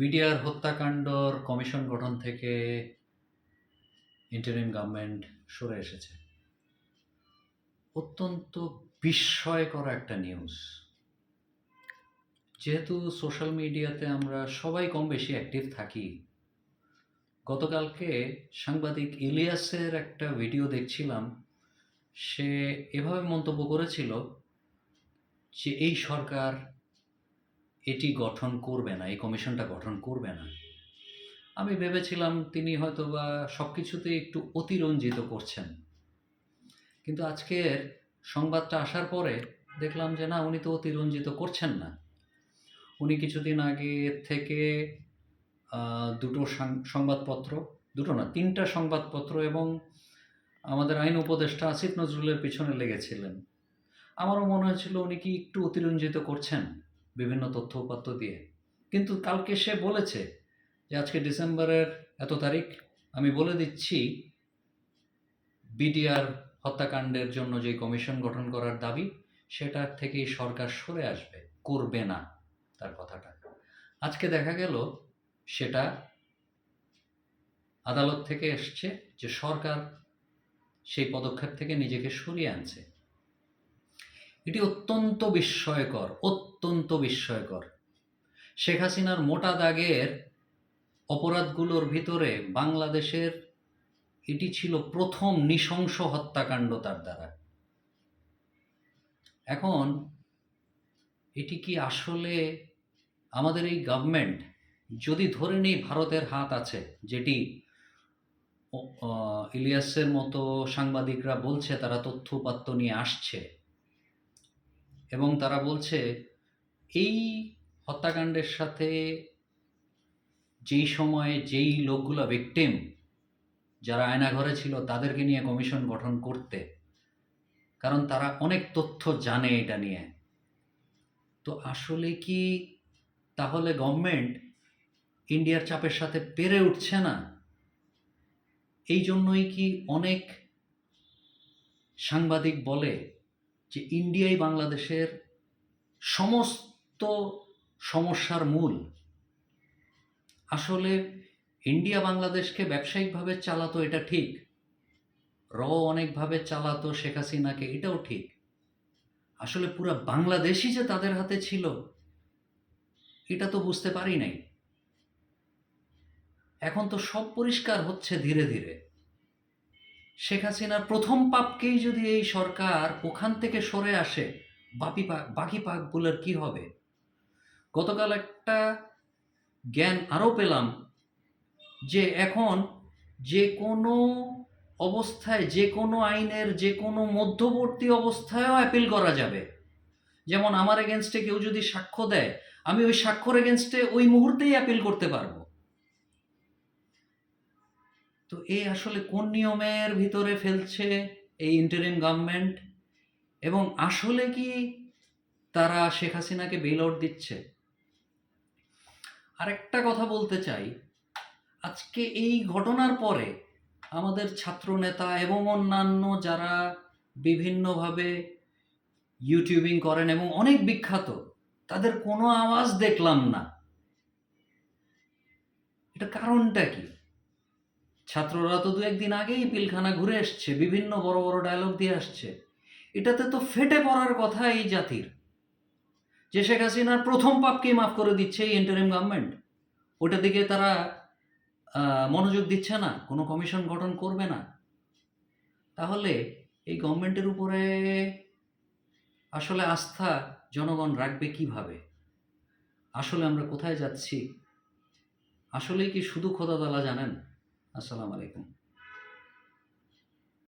BDR হত্যাকাণ্ডর commission গঠন থেকে interim government সরে এসেছে। অত্যন্ত বিস্ময়কর একটা নিউজ যেহেতু সোশ্যাল মিডিয়াতে আমরা সবাই কম বেশি অ্যাক্টিভ থাকি, গতকালকে সাংবাদিক ইলিয়াসের একটা ভিডিও দেখছিলাম, সে এভাবে মন্তব্য করেছিল যে এই সরকার এটি গঠন করবে না, এই কমিশনটা গঠন করবে না। আমি ভেবেছিলাম তিনি হয়তো বা সব কিছুতেই একটু অতিরঞ্জিত করছেন। কিন্তু আজকের সংবাদটা আসার পরে দেখলাম যে না, উনি তো অতিরঞ্জিত করছেন না। উনি কিছুদিন আগে থেকে দুটো সংবাদপত্র, দুটো না, তিনটা সংবাদপত্র এবং আমাদের আইন উপদেষ্টা আসিফ নজরুলের পিছনে লেগেছিলেন। আমারও মনে হয়েছিল উনি কি একটু অতিরঞ্জিত করছেন। বিভিন্ন তথ্য উপাত্ত দিয়ে। কিন্তু কালকে সে বলেছে যে আজকে ডিসেম্বরের এত তারিখ, আমি বলে দিচ্ছি, বিডিআর হত্যাকাণ্ডের জন্য যে কমিশন গঠন করার দাবি, সেটার থেকেই সরকার সরে আসবে, করবে না তার কথাটা। আজকে দেখা গেল সেটা আদালত থেকে এসছে যে সরকার সেই পদক্ষেপ থেকে নিজেকে সরিয়ে আনছে। এটি অত্যন্ত বিস্ময়কর অত্যন্ত বিস্ময়কর। শেখ হাসিনার মোটা দাগের অপরাধগুলোর ভিতরে বাংলাদেশের এটি ছিল প্রথম নৃশংস হত্যাকাণ্ড তার দ্বারা। এখন এটি কি আসলে আমাদের এই গভর্নমেন্ট যদি ধরে নেই ভারতের হাত আছে, যেটি ইলিয়াসের মতো সাংবাদিকরা বলছে, তারা তথ্য উপাত্ত নিয়ে আসছে এবং তারা বলছে, এই হত্যাকাণ্ডের সাথে যেই সময়ে যেই লোকগুলো ভিকটিম যারা আয়নাঘরে ছিল, তাদেরকে নিয়ে কমিশন গঠন করতে। কারণ তারা অনেক তথ্য জানে এটা নিয়ে। তো আসলে কি তাহলে গভর্নমেন্ট ইন্ডিয়ার চাপের সাথে পেরে উঠছে না? এই জন্যই কি অনেক সাংবাদিক বলে যে ইন্ডিয়াই বাংলাদেশের সমস্ত সমস্যার মূল। আসলে ইন্ডিয়া বাংলাদেশকে ব্যবসায়িকভাবে চালাতো এটা ঠিক র অনেকভাবে চালাতো শেখ হাসিনাকে, এটাও ঠিক। আসলে পুরো বাংলাদেশই যে তাদের হাতে ছিল, এটা তো বুঝতে পারি নাই। এখন তো সব পরিষ্কার হচ্ছে ধীরে ধীরে। শেখ হাসিনার প্রথম পাপকেই যদি এই সরকার ওখান থেকে সরে আসে, বাপি পাক বাকি পাকগুলোর কি হবে? গতকাল একটা জ্ঞান আরও পেলাম যে এখন যে কোনো অবস্থায়, যে কোনো আইনের, যে কোনো মধ্যবর্তী অবস্থায়ও অ্যাপিল করা যাবে। যেমন আমার এগেনস্টে কেউ যদি সাক্ষ্য দেয়, আমি ওই সাক্ষ্যর এগেনস্টে ওই মুহূর্তেই অ্যাপিল করতে পারব। তো এই আসলে কোন নিয়মের ভিতরে ফেলছে এই ইন্টারিম গভর্নমেন্ট এবং আসলে কি তারা শেখ হাসিনাকে বেল আউট দিচ্ছে? আরেকটা কথা বলতে চাই, আজকে এই ঘটনার পরে আমাদের ছাত্রনেতা এবং অন্যান্য যারা বিভিন্নভাবে ইউটিউবিং করেন এবং অনেক বিখ্যাত, তাদের কোনো আওয়াজ দেখলাম না। এটা কারণটা কি? ছাত্ররা তো দু একদিন আগেই পিলখানা ঘুরে এসছে, বিভিন্ন বড় বড় ডায়লগ দিয়ে আসছে। এটাতে তো ফেটে পড়ার কথা এই জাতির। যে শেখ হাসিনার প্রথম পাপকেই মাফ করে দিচ্ছে এই ইন্টারিম গভর্নমেন্ট ওটা দিকে তারা মনোযোগ দিচ্ছে না, কোনো কমিশন গঠন করবে না। তাহলে এই গভর্নমেন্টের উপরে আসলে আস্থা জনগণ রাখবে কীভাবে? আসলে আমরা কোথায় যাচ্ছি? আসলেই কি শুধু খোদা তালা জানেন? আসসালামু আলাইকুম।